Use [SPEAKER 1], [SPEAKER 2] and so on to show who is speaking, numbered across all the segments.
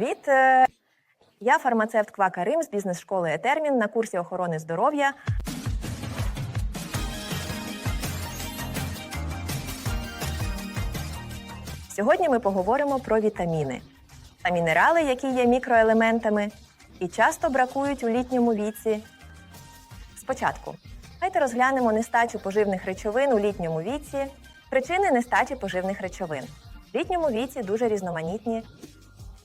[SPEAKER 1] Привіт! Е, Я фармацевт Квака Рим з бізнес-школи Етермін на курсі охорони здоров'я. Сьогодні ми поговоримо про вітаміни та мінерали, які є мікроелементами і часто бракують у літньому віці. Спочатку давайте розглянемо нестачу поживних речовин у літньому віці, причини нестачі поживних речовин. В літньому віці дуже різноманітні.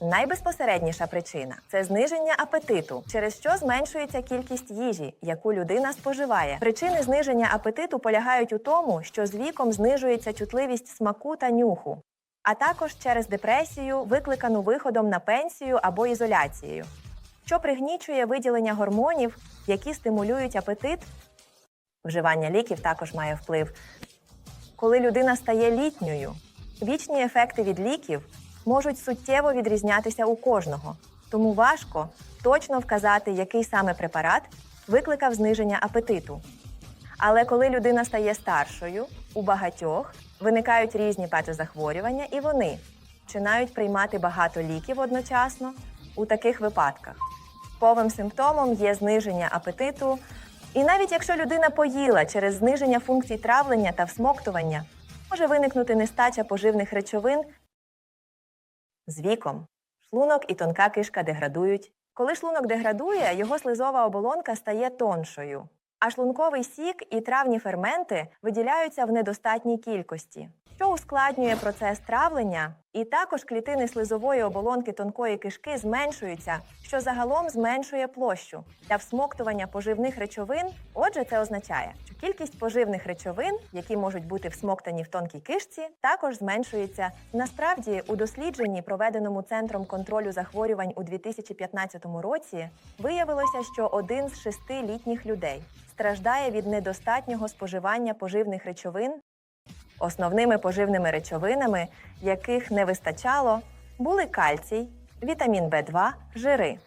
[SPEAKER 1] Найбезпосередніша причина це зниження апетиту, через що зменшується кількість їжі, яку людина споживає. Причини зниження апетиту полягають у тому, що з віком знижується чутливість смаку та нюху, а також через депресію, викликану виходом на пенсію або ізоляцією, що пригнічує виділення гормонів, які стимулюють апетит. Вживання ліків також має вплив. Коли людина стає літньою, вічні ефекти від ліків можуть суттєво відрізнятися у кожного, тому важко точно вказати, який саме препарат викликав зниження апетиту. Але коли людина стає старшою, у багатьох виникають різні патозахворювання, і вони починають приймати багато ліків одночасно у таких випадках. Типовим симптомом є зниження апетиту, і навіть якщо людина поїла через зниження функцій травлення та всмоктування, може виникнути нестача поживних речовин. З віком шлунок і тонка кишка деградують. Коли шлунок деградує, його слизова оболонка стає тоншою, а шлунковий сік і травні ферменти виділяються в недостатній кількості, що ускладнює процес травлення, і також клітини слизової оболонки тонкої кишки зменшуються, що загалом зменшує площу для всмоктування поживних речовин. Отже, це означає, що кількість поживних речовин, які можуть бути всмоктані в тонкій кишці, також зменшується. Насправді, у дослідженні, проведеному центром контролю захворювань у 2015 році, виявилося, що один з шести літніх людей страждає від недостатнього споживання поживних речовин Основними поживними речовинами, яких не вистачало, були кальцій, вітамін В2, жири,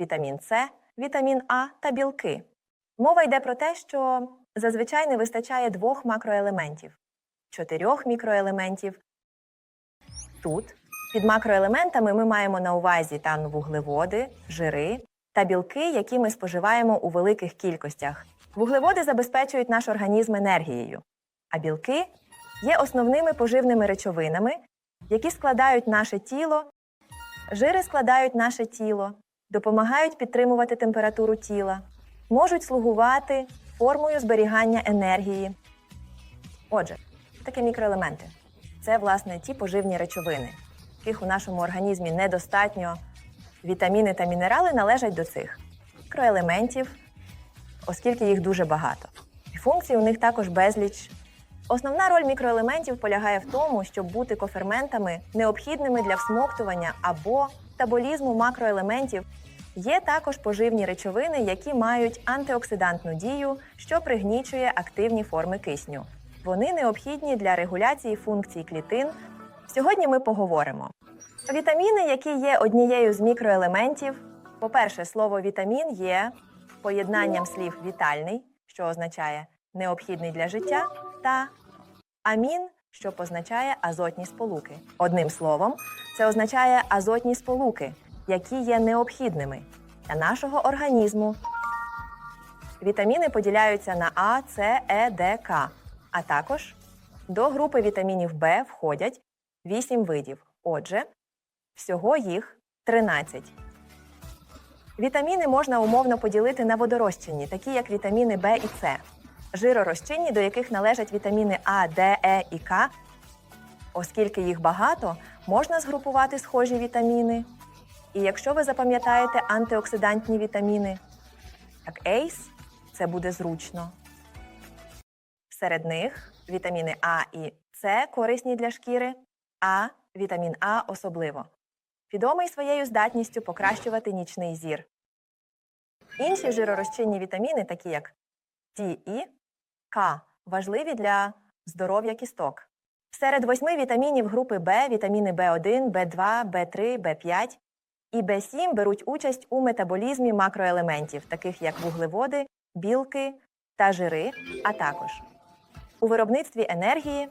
[SPEAKER 1] вітамін С, вітамін А та білки. Мова йде про те, що зазвичай не вистачає двох макроелементів, чотирьох мікроелементів. Тут під макроелементами ми маємо на увазі там вуглеводи, жири та білки, які ми споживаємо у великих кількостях. Вуглеводи забезпечують наш організм енергією, а білки є основними поживними речовинами, які складають наше тіло, жири складають наше тіло, допомагають підтримувати температуру тіла, можуть слугувати формою зберігання енергії. Отже, що таке мікроелементи. Це, власне, ті поживні речовини, яких у нашому організмі недостатньо. Вітаміни та мінерали належать до цих мікроелементів, оскільки їх дуже багато. І функцій у них також безліч. Основна роль мікроелементів полягає в тому, щоб бути коферментами, необхідними для всмоктування або таболізму макроелементів. Є також поживні речовини, які мають антиоксидантну дію, що пригнічує активні форми кисню. Вони необхідні для регуляції функцій клітин. Сьогодні ми поговоримо. Вітаміни, які є однією з мікроелементів. По-перше, слово вітамін є поєднанням слів вітальний, що означає необхідний для життя, та амін, що позначає азотні сполуки. Одним словом, це означає азотні сполуки, які є необхідними для нашого організму. Вітаміни поділяються на А, С, Е, Д, К, а також до групи вітамінів В входять 8 видів. Отже, всього їх 13. Вітаміни можна умовно поділити на водорозчинні, такі як вітаміни В і С, жиророзчинні, до яких належать вітаміни А, Д, Е і К. Оскільки їх багато, можна згрупувати схожі вітаміни. І якщо ви запам'ятаєте антиоксидантні вітаміни, як ACE, це буде зручно. Серед них вітаміни А і С корисні для шкіри, а вітамін А особливо. Відомий своєю здатністю покращувати нічний зір. Інші жиророзчинні вітаміни, такі як Д і К, важливі для здоров'я кісток. Серед восьми вітамінів групи В вітаміни В1, В2, В3, В5 і В7 беруть участь у метаболізмі макроелементів, таких як вуглеводи, білки та жири, а також у виробництві енергії.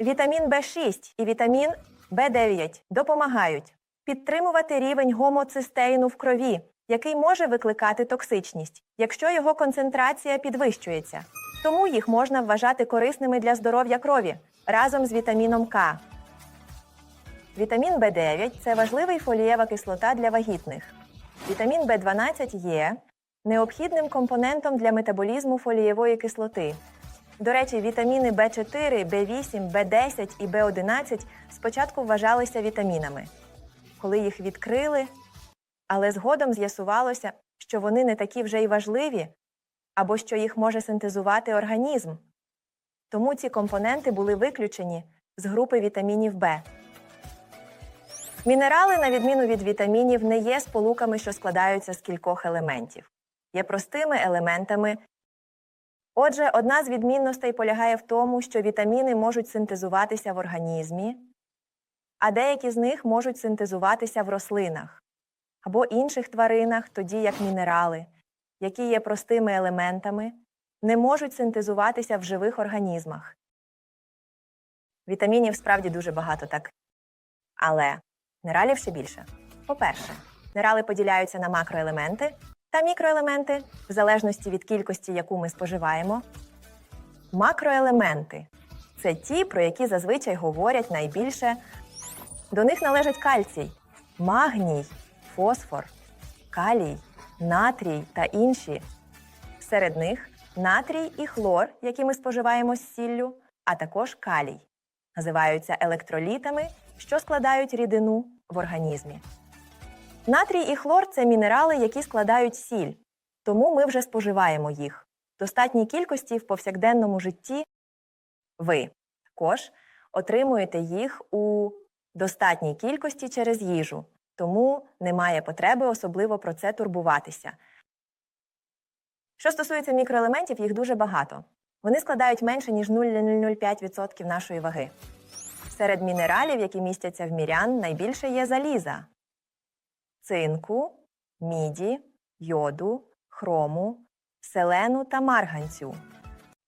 [SPEAKER 1] Вітамін В6 і вітамін В9 допомагають підтримувати рівень гомоцистеїну в крові, який може викликати токсичність, якщо його концентрація підвищується. Тому їх можна вважати корисними для здоров'я крові разом з вітаміном К. Вітамін В9 це важливий фолієва кислота для вагітних. Вітамін В12 є необхідним компонентом для метаболізму фолієвої кислоти. До речі, вітаміни В4, В8, В10 і В11 спочатку вважалися вітамінами. Коли їх відкрили, але згодом з'ясувалося, що вони не такі вже й важливі, або що їх може синтезувати організм. Тому ці компоненти були виключені з групи вітамінів В. Мінерали, на відміну від вітамінів, не є сполуками, що складаються з кількох елементів, є простими елементами. Отже, одна з відмінностей полягає в тому, що вітаміни можуть синтезуватися в організмі, а деякі з них можуть синтезуватися в рослинах або інших тваринах, тоді як мінерали, які є простими елементами, не можуть синтезуватися в живих організмах. Вітамінів справді дуже багато так. Але Нералів ще більше. По-перше, нерали поділяються на макроелементи та мікроелементи в залежності від кількості, яку ми споживаємо. Макроелементи це ті, про які зазвичай говорять найбільше. До них належать кальцій, магній, фосфор, калій, натрій та інші. Серед них натрій і хлор, які ми споживаємо з сіллю, а також калій. Називаються електролітами що складають рідину в організмі. Натрій і хлор це мінерали, які складають сіль, тому ми вже споживаємо їх в достатній кількості в повсякденному житті. Ви також отримуєте їх у достатній кількості через їжу, тому немає потреби особливо про це турбуватися. Що стосується мікроелементів, їх дуже багато. Вони складають менше, ніж 0,005% нашої ваги. Серед мінералів, які містяться в мірян, найбільше є заліза, цинку, міді, йоду, хрому, селену та марганцю.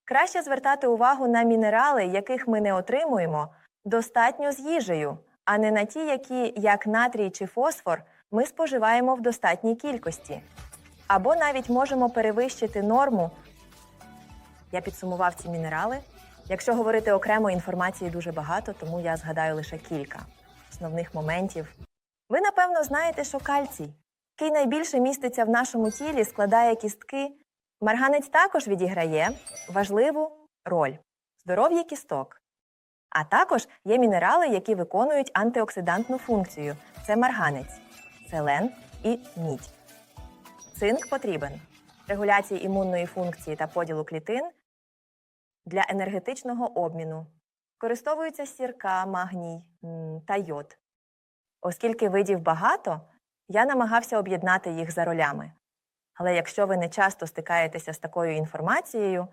[SPEAKER 1] Краще звертати увагу на мінерали, яких ми не отримуємо, достатньо з їжею, а не на ті, які, як натрій чи фосфор, ми споживаємо в достатній кількості. Або навіть можемо перевищити норму. Я підсумував ці мінерали. Якщо говорити окремо, інформації дуже багато, тому я згадаю лише кілька основних моментів. Ви, напевно, знаєте, що кальцій, який найбільше міститься в нашому тілі, складає кістки. Марганець також відіграє важливу роль здоров'я кісток. А також є мінерали, які виконують антиоксидантну функцію це марганець, селен і мідь. Цинк потрібен регуляції імунної функції та поділу клітин для енергетичного обміну. Користовуються сірка, магній та йод. Оскільки видів багато, я намагався об'єднати їх за ролями. Але якщо ви не часто стикаєтеся з такою інформацією,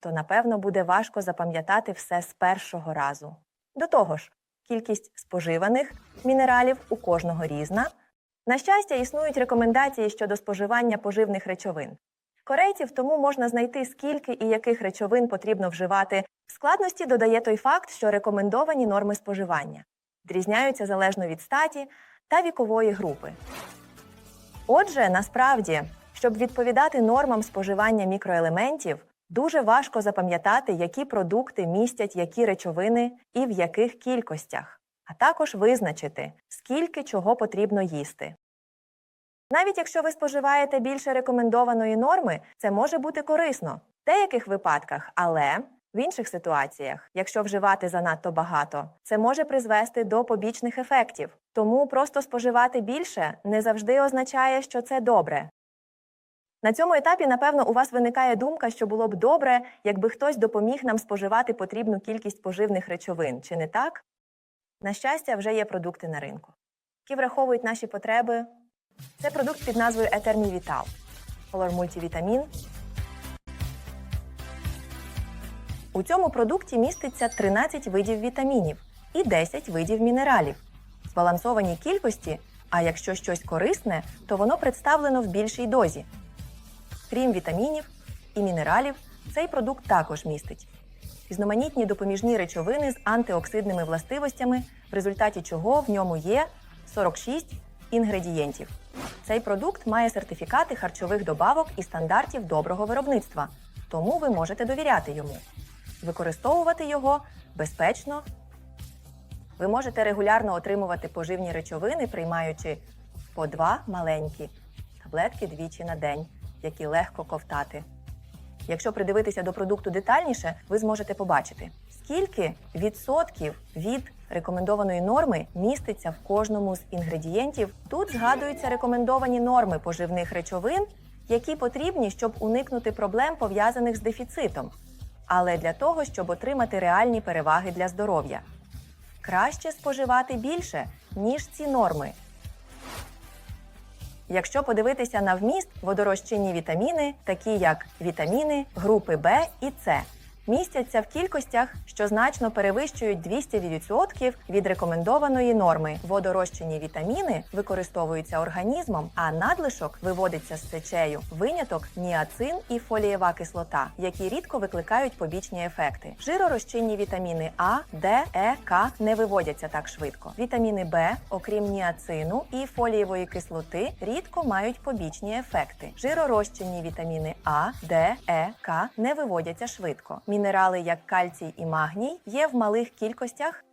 [SPEAKER 1] то напевно буде важко запам'ятати все з першого разу. До того ж, кількість споживаних мінералів у кожного різна. На щастя, існують рекомендації щодо споживання поживних речовин. Корейців тому можна знайти, скільки і яких речовин потрібно вживати. В складності додає той факт, що рекомендовані норми споживання відрізняються залежно від статі та вікової групи. Отже, насправді, щоб відповідати нормам споживання мікроелементів, дуже важко запам'ятати, які продукти містять які речовини і в яких кількостях, а також визначити, скільки чого потрібно їсти. Навіть якщо ви споживаєте більше рекомендованої норми, це може бути корисно в деяких випадках, але в інших ситуаціях, якщо вживати занадто багато, це може призвести до побічних ефектів. Тому просто споживати більше не завжди означає, що це добре. На цьому етапі, напевно, у вас виникає думка, що було б добре, якби хтось допоміг нам споживати потрібну кількість поживних речовин, чи не так? На щастя, вже є продукти на ринку, які враховують наші потреби. Це продукт під назвою Етермі Вітал, Color мультивітамін. У цьому продукті міститься 13 видів вітамінів і 10 видів мінералів збалансованій кількості, а якщо щось корисне, то воно представлено в більшій дозі. Крім вітамінів і мінералів, цей продукт також містить різноманітні допоміжні речовини з антиоксидними властивостями, в результаті чого в ньому є 46 інгредієнтів. Цей продукт має сертифікати харчових добавок і стандартів доброго виробництва, тому ви можете довіряти йому. Використовувати його безпечно. Ви можете регулярно отримувати поживні речовини, приймаючи по два маленькі таблетки двічі на день, які легко ковтати. Якщо придивитися до продукту детальніше, ви зможете побачити, скільки відсотків від рекомендованої норми міститься в кожному з інгредієнтів. Тут згадуються рекомендовані норми поживних речовин, які потрібні, щоб уникнути проблем пов'язаних з дефіцитом, але для того, щоб отримати реальні переваги для здоров'я. Краще споживати більше, ніж ці норми. Якщо подивитися на вміст, водорозчинні вітаміни, такі як вітаміни групи В і С, містяться в кількостях, що значно перевищують 200% від рекомендованої норми. Водорозчинні вітаміни використовуються організмом, а надлишок виводиться з сечею. Виняток ніацин і фолієва кислота, які рідко викликають побічні ефекти. Жиророзчинні вітаміни А, Д, Е, К не виводяться так швидко. Вітаміни Б, окрім ніацину і фолієвої кислоти, рідко мають побічні ефекти. Жиророзчинні вітаміни А, Д, Е, К не виводяться швидко. Мінерали, як кальцій і магній, є в малих кількостях.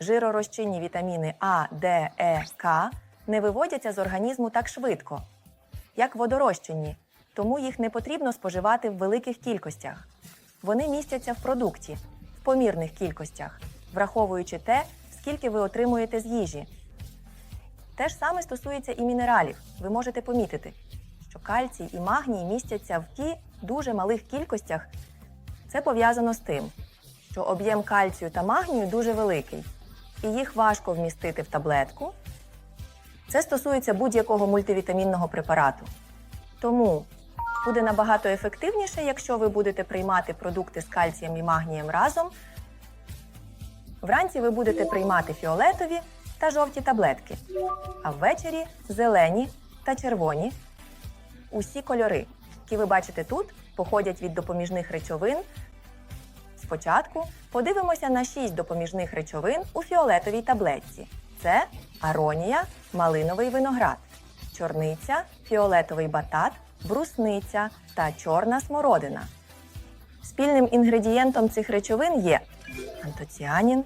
[SPEAKER 1] Жиророзчинні вітаміни А, Д, Е, К не виводяться з організму так швидко, як водорозчинні, тому їх не потрібно споживати в великих кількостях. Вони містяться в продукті в помірних кількостях, враховуючи те, скільки ви отримуєте з їжі. Те ж саме стосується і мінералів. Ви можете помітити, що кальцій і магній містяться в ті дуже малих кількостях. Це пов'язано з тим, що об'єм кальцію та магнію дуже великий, і їх важко вмістити в таблетку. Це стосується будь-якого мультивітамінного препарату. Тому буде набагато ефективніше, якщо ви будете приймати продукти з кальцієм і магнієм разом. Вранці ви будете приймати фіолетові та жовті таблетки, а ввечері зелені та червоні. Усі кольори, які ви бачите тут, походять від допоміжних речовин. Спочатку подивимося на 6 допоміжних речовин у фіолетовій таблетці: це аронія, малиновий виноград, чорниця, фіолетовий батат, брусниця та чорна смородина. Спільним інгредієнтом цих речовин є антоціанін,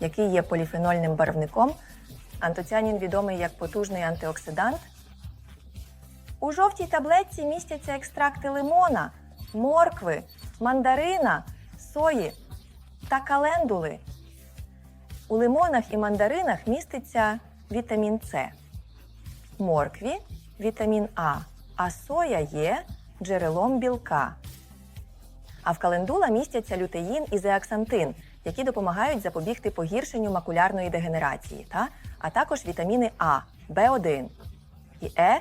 [SPEAKER 1] який є поліфенольним барвником. Антоціанін відомий як потужний антиоксидант. У жовтій таблетці містяться екстракти лимона, моркви, мандарина, сої та календули. У лимонах і мандаринах міститься вітамін С, моркві вітамін А, а соя є джерелом білка. А в календула містяться лютеїн і зеаксантин, які допомагають запобігти погіршенню макулярної дегенерації, та? а також вітаміни А, В1 і Е.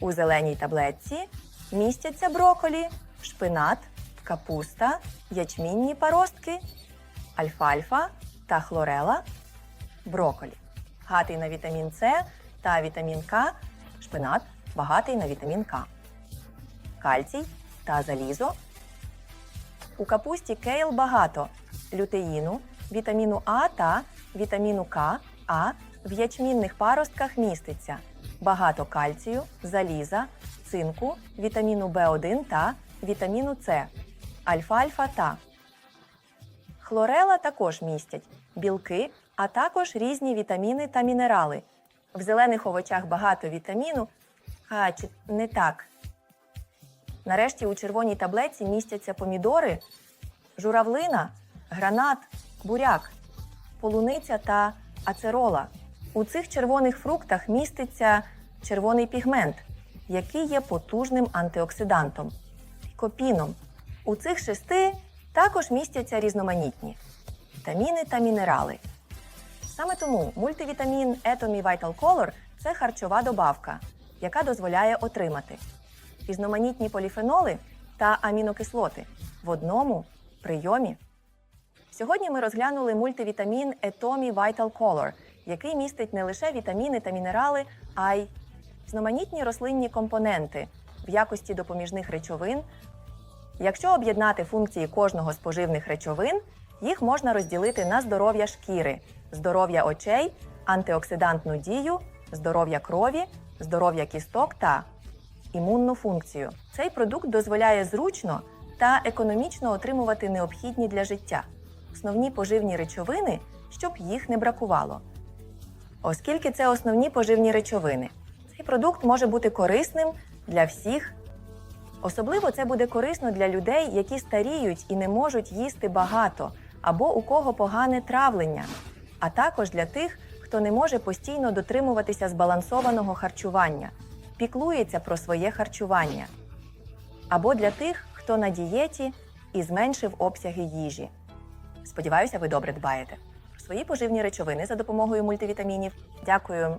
[SPEAKER 1] У зеленій таблетці містяться броколі, шпинат, капуста, ячмінні паростки, альфальфа та хлорела, броколі. Багатий на вітамін С та вітамін К, шпинат багатий на вітамін К. Кальцій та залізо. У капусті кейл багато лютеїну, вітаміну А та вітаміну К, а в ячмінних паростках міститься багато кальцію, заліза, цинку, вітаміну В1 та вітаміну С, альфа-альфа та. Хлорела також містять білки, а також різні вітаміни та мінерали. В зелених овочах багато вітаміну, а чи не так. Нарешті у червоній таблетці містяться помідори, журавлина, гранат, буряк, полуниця та ацерола. У цих червоних фруктах міститься червоний пігмент, який є потужним антиоксидантом лікопіном. У цих шести також містяться різноманітні вітаміни та мінерали. Саме тому мультивітамін Atomy Vital Color – це харчова добавка, яка дозволяє отримати різноманітні поліфеноли та амінокислоти в одному прийомі. Сьогодні ми розглянули мультивітамін Etomi Vital Color, який містить не лише вітаміни та мінерали, а й різноманітні рослинні компоненти в якості допоміжних речовин. Якщо об'єднати функції кожного з поживних речовин, Їх можна розділити на здоров'я шкіри, здоров'я очей, антиоксидантну дію, здоров'я крові, здоров'я кісток та імунну функцію. Цей продукт дозволяє зручно та економічно отримувати необхідні для життя основні поживні речовини, щоб їх не бракувало. Оскільки це основні поживні речовини, цей продукт може бути корисним для всіх. Особливо це буде корисно для людей, які старіють і не можуть їсти багато, або у кого погане травлення, а також для тих, хто не може постійно дотримуватися збалансованого харчування, піклується про своє харчування, або для тих, хто на дієті і зменшив обсяги їжі. Сподіваюся, ви добре дбаєте свої поживні речовини за допомогою мультивітамінів. Дякую